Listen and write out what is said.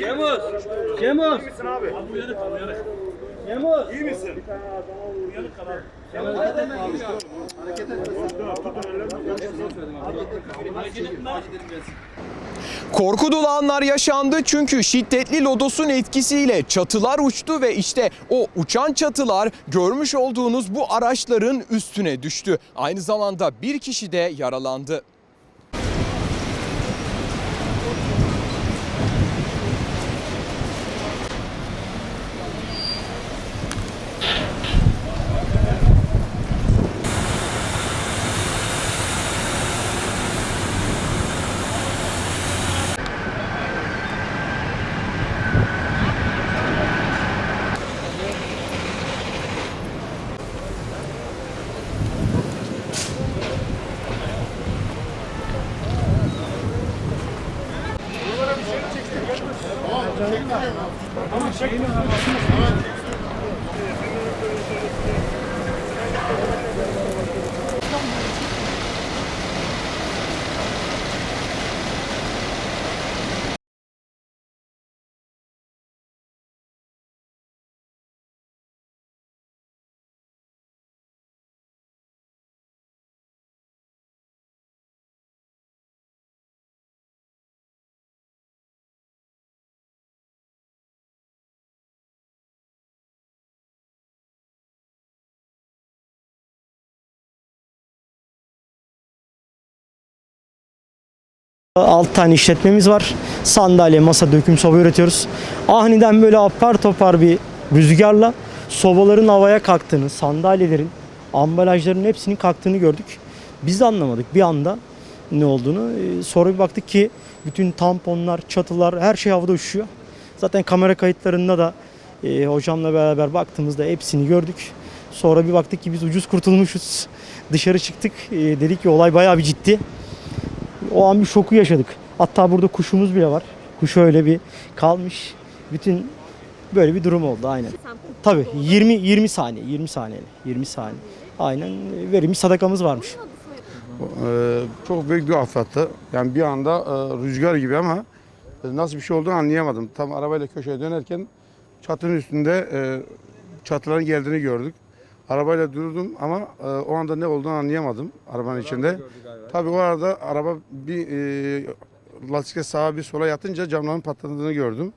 Yemuz. Yemuz. İyi misin abi? Abi. Yemuz. İyi misin? Abi. Hareket etme. Hareket etme. Tutun ellerini. Hareket etme. Anlar yaşandı çünkü şiddetli lodosun etkisiyle çatılar uçtu ve işte o uçan çatılar görmüş olduğunuz bu araçların üstüne düştü. Aynı zamanda bir kişi de yaralandı. Ama çekmiyor. Evet. Alt tane işletmemiz var. Sandalye, masa, döküm soba üretiyoruz. Aniden böyle apar topar bir rüzgarla sobaların havaya kalktığını, sandalyelerin, ambalajların hepsinin kalktığını gördük. Biz de anlamadık bir anda ne olduğunu. Ee, Sonra bir baktık ki bütün tamponlar, çatılar her şey havada uçuşuyor. Zaten kamera kayıtlarında da e, hocamla beraber baktığımızda hepsini gördük. Sonra bir baktık ki biz ucuz kurtulmuşuz. Dışarı çıktık. E, dedik ki olay bayağı bir ciddi. O an bir şoku yaşadık. Hatta burada kuşumuz bile var. Kuş öyle bir kalmış. Bütün böyle bir durum oldu aynen. Tabii 20 20 saniye, 20 saniye, 20 saniye. Aynen verilmiş sadakamız varmış. Ee, çok büyük bir afattı. Yani bir anda e, rüzgar gibi ama e, nasıl bir şey olduğunu anlayamadım. Tam arabayla köşeye dönerken çatının üstünde e, çatıların geldiğini gördük. Arabayla durdum ama e, o anda ne olduğunu anlayamadım arabanın içinde. Tabii o arada araba bir e, lastikle sağa bir sola yatınca camların patladığını gördüm.